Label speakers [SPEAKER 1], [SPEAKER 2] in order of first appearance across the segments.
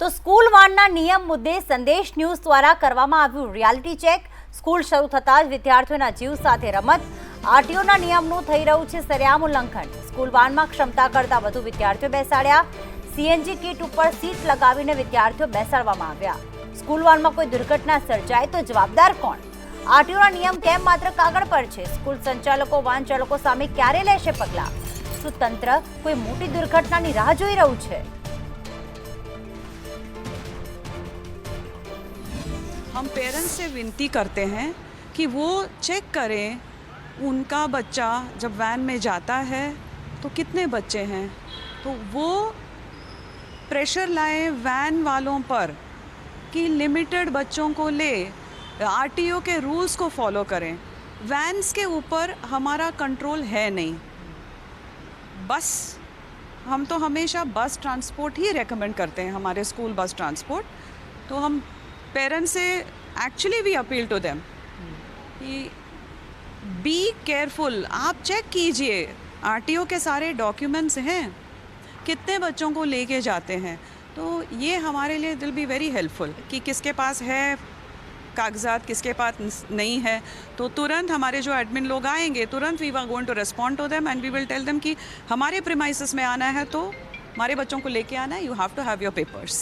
[SPEAKER 1] તો સ્કૂલ વાનના નિયમ મુદ્દે સંદેશ ન્યૂઝ દ્વારા કરવામાં આવ્યું રિયાલિટી ચેક સ્કૂલ શરૂ થતાં જ વિદ્યાર્થીઓના જીવ સાથે રમત. આરટીઓના નિયમનું થઈ રહ્યું છે સરેઆમ ઉલ્લંઘન. સ્કૂલ વાનમાં ક્ષમતા કરતાં વધુ વિદ્યાર્થીઓ બેસાડ્યા. સીએનજી કીટ ઉપર સીટ લગાવીને વિદ્યાર્થીઓ બેસાડવામાં આવ્યા. સ્કૂલ વાનમાં કોઈ દુર્ઘટના સર્જાય તો જવાબદાર કોણ? આરટીઓના નિયમ કેમ માત્ર કાગળ પર છે? સ્કૂલ સંચાલકો વાહન ચાલકો સામે ક્યારે લેશે પગલાં? શું તંત્ર કોઈ મોટી દુર્ઘટનાની રાહ જોઈ રહ્યું છે?
[SPEAKER 2] हम पेरेंट्स से विनती करते हैं कि वो चेक करें, उनका बच्चा जब वैन में जाता है तो कितने बच्चे हैं? तो वो प्रेशर लाए वैन वालों पर कि लिमिटेड बच्चों को ले आरटीओ के रूल्स को फॉलो करें। वैन्स के ऊपर हमारा कंट्रोल है नहीं। बस हम तो हमेशा बस ट्रांसपोर्ट ही रेकमेंड करते हैं, हमारे स्कूल बस ट्रांसपोर्ट तो हम पेरेंट्स से actually we appeal to them कि बी केयरफुल आप चेक कीजिए। आरटीओ के सारे डॉक्यूमेंट्स हैं। कितने बच्चों को लेके जाते हैं। तो ये हमारे लिए दिल बी वेरी हेल्पफुल कि किसके पास है कागजात, किसके पास नहीं है। तो तुरंत हमारे जो एडमिन लोग आएँगे, तुरंत we are going to respond to them and we will tell them कि हमारे प्रिमाइसिस में आना है तो हमारे बच्चों को लेके आना है you have to have your papers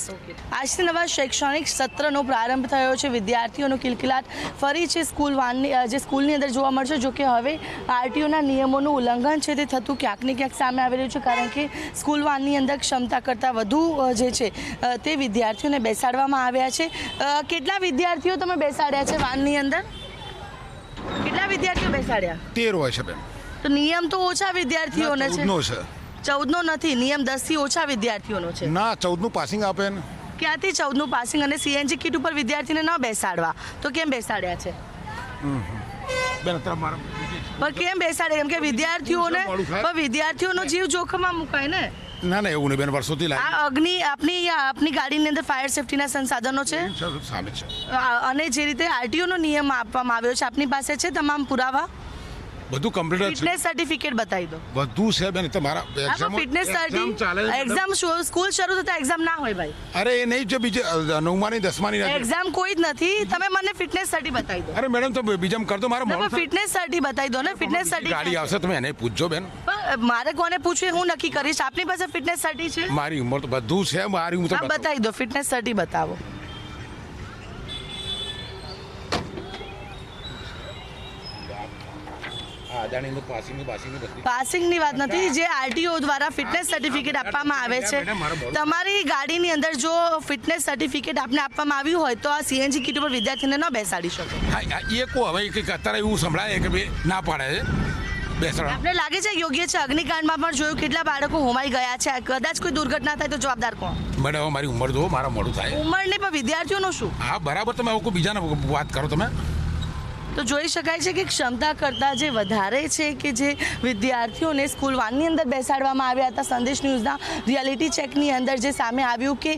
[SPEAKER 3] આજથી નવા શૈક્ષણિક સત્રનો પ્રારંભ થયો છે વિદ્યાર્થીઓનો કિલકિલાટ ફરી છે સ્કૂલ વાનની અ, જે સ્કૂલની અંદર જોવા મળશે જો કે હવે આરટીઓના નિયમોનું ઉલ્લંઘન છે તે થતું ક્યાંક ને ક્યાંક સામે આવી રહ્યું છે કારણ કે સ્કૂલ વાનની અંદર ક્ષમતા કરતાં વધુ અ, જે છે અ, તે વિદ્યાર્થીઓને બેસાડવામાં આવ્યા છે અ, કેટલા વિદ્યાર્થીઓ તમે બેસાડ્યા છે વાનની અંદર કેટલા વિદ્યાર્થીઓ બેસાડ્યા
[SPEAKER 4] તેર હોય છે બેન
[SPEAKER 3] તો નિયમ તો ઓછા વિદ્યાર્થીઓને છે
[SPEAKER 4] ચૌદનો
[SPEAKER 3] નથી નિયમ દસથી ઓછા વિદ્યાર્થીઓનો છે.
[SPEAKER 4] ના ચૌદનું પાસિંગ આપે ને
[SPEAKER 3] ક્યાંથી ચૌદનું પાસિંગ અને સીએનજી કીટ ઉપર વિદ્યાર્થીને ન બેસાડવા? તો કેમ બેસાડ્યા છે? પણ કેમ બેસાડે કેમ કે વિદ્યાર્થીઓને પણ વિદ્યાર્થીઓનો જીવ જોખમમાં મુકાય ને?
[SPEAKER 4] ના ના એવું નહીં બેન વર્ષોથી લાગે
[SPEAKER 3] આ અગ્નિ આપની આપની ગાડીની અંદર ફાયર સેફટીના સંસાધનો છે?
[SPEAKER 4] સામે છે.
[SPEAKER 3] અને જે રીતે આરટીઓનો નિયમ આપવામાં આવ્યો છે આપની પાસે છે તમામ પુરાવા?
[SPEAKER 4] બધું કમ્પ્લીટ
[SPEAKER 3] ફિટનેસ સર્ટિફિકેટ બતાવી દો.
[SPEAKER 4] બધું છે બેન તમારા એક્ઝામ
[SPEAKER 3] ફિટનેસ
[SPEAKER 4] એક્ઝામ ચાલે
[SPEAKER 3] એક્ઝામ સ્કૂલ શરૂ થતા એક્ઝામ ના હોય ભાઈ.
[SPEAKER 4] અરે એ નહીં છે બીજે નવમાની દસમાની.
[SPEAKER 3] એક્ઝામ કોઈ જ નથી. તમે મને ફિટનેસ સર્ટિ બતાવી દો.
[SPEAKER 4] અરે મેડમ તો બીજામ કર મારો મારા.
[SPEAKER 3] ફિટનેસ સર્ટિ બતાવી દો ને. ફિટનેસ
[SPEAKER 4] સર્ટિ ગાડી આવશે તમે એને પૂછજો બેન.
[SPEAKER 3] મારે કોને પૂછવું હું નક્કી કરીશ. આપની પાસે ફિટનેસ સર્ટિ છે?
[SPEAKER 4] મારી ઉંમર તો બધું છે મારી ઉંમર તો
[SPEAKER 3] બતાવી. દો. ફિટનેસ સર્ટિ બતાવો.
[SPEAKER 4] પાસિંગનું
[SPEAKER 3] વાત નથી જે આરટીઓ દ્વારા ફિટનેસ સર્ટિફિકેટ આપવામાં આવે છે. તમારી ગાડીની અંદર જો ફિટનેસ સર્ટિફિકેટ આપને આપવામાં આવ્યું હોય તો આ સીએનજી કીટ ઉપર વિદ્યાર્થીને ન બેસાડી શકો.
[SPEAKER 4] હા એ કો હવે કંઈક અત્યારે એવું સંભળાય કે ભાઈ ના પાડે છે.
[SPEAKER 3] આપને લાગે છે યોગ્ય છે? અગ્નિકાંડમાં પણ જોયું કેટલા બાળકો હોમાઈ ગયા છે? કદાચ કોઈ દુર્ઘટના થાય તો જવાબદાર કોણ?
[SPEAKER 4] મેડમ હવે મારી ઉંમર જો મારા મોડું થાય.
[SPEAKER 3] ઉંમરને પણ વિદ્યાર્થીઓનો શું?
[SPEAKER 4] હા બરાબર તમે કોઈ બીજાને વાત કરો તમે.
[SPEAKER 3] તો જોઈ શકાય છે કે ક્ષમતા કરતાં જે વધારે છે કે જે વિદ્યાર્થીઓને સ્કૂલ વાનની અંદર બેસાડવામાં આવ્યા હતા, સંદેશ ન્યૂઝના રિયાલિટી ચેકની અંદર જે સામે આવ્યું કે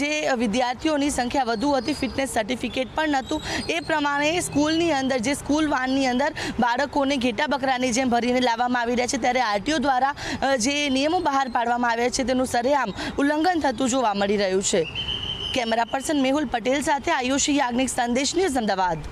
[SPEAKER 3] જે વિદ્યાર્થીઓની સંખ્યા વધુ હતી, ફિટનેસ સર્ટિફિકેટ પણ નહોતું. એ પ્રમાણે સ્કૂલની અંદર, જે સ્કૂલ વાનની અંદર બાળકોને ઘેટા બકરાની જેમ ભરીને લાવવામાં આવી રહ્યા છે, ત્યારે આરટીઓ દ્વારા જે નિયમો બહાર પાડવામાં આવ્યા છે, તેનું સરેઆમ ઉલ્લંઘન થતું જોવા મળી રહ્યું છે. કેમેરા પર્સન મેહુલ પટેલ સાથે આયુષી યાજ્ઞિક સંદેશ ન્યૂઝ અમદાવાદ.